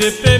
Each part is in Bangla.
Independent.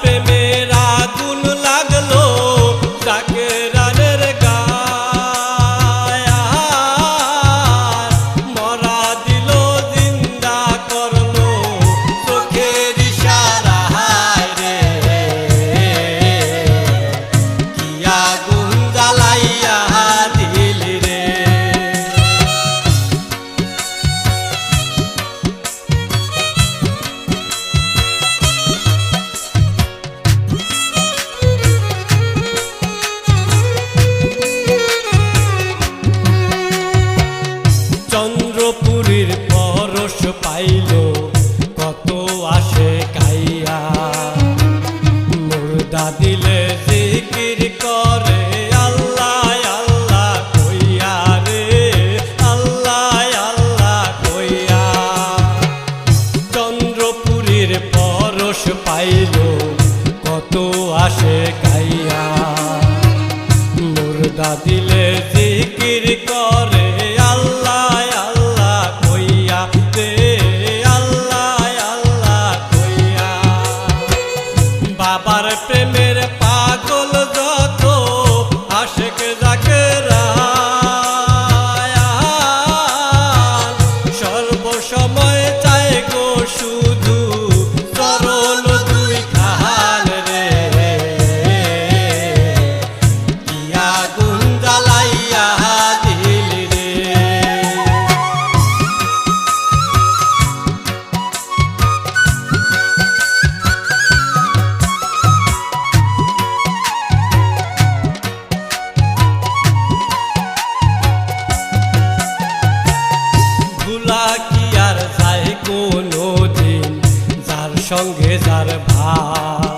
প্রেমের আগুন চন্দ্রপুরীর পরশ পাইল, কত আসে কাইয়া। মুর্দা দিলে জিকির করে, আল্লাহ আল্লাহ কইয়া কইয়া। কত মুর্দা দিলে জিকির করে সঙ্গে যার ভাই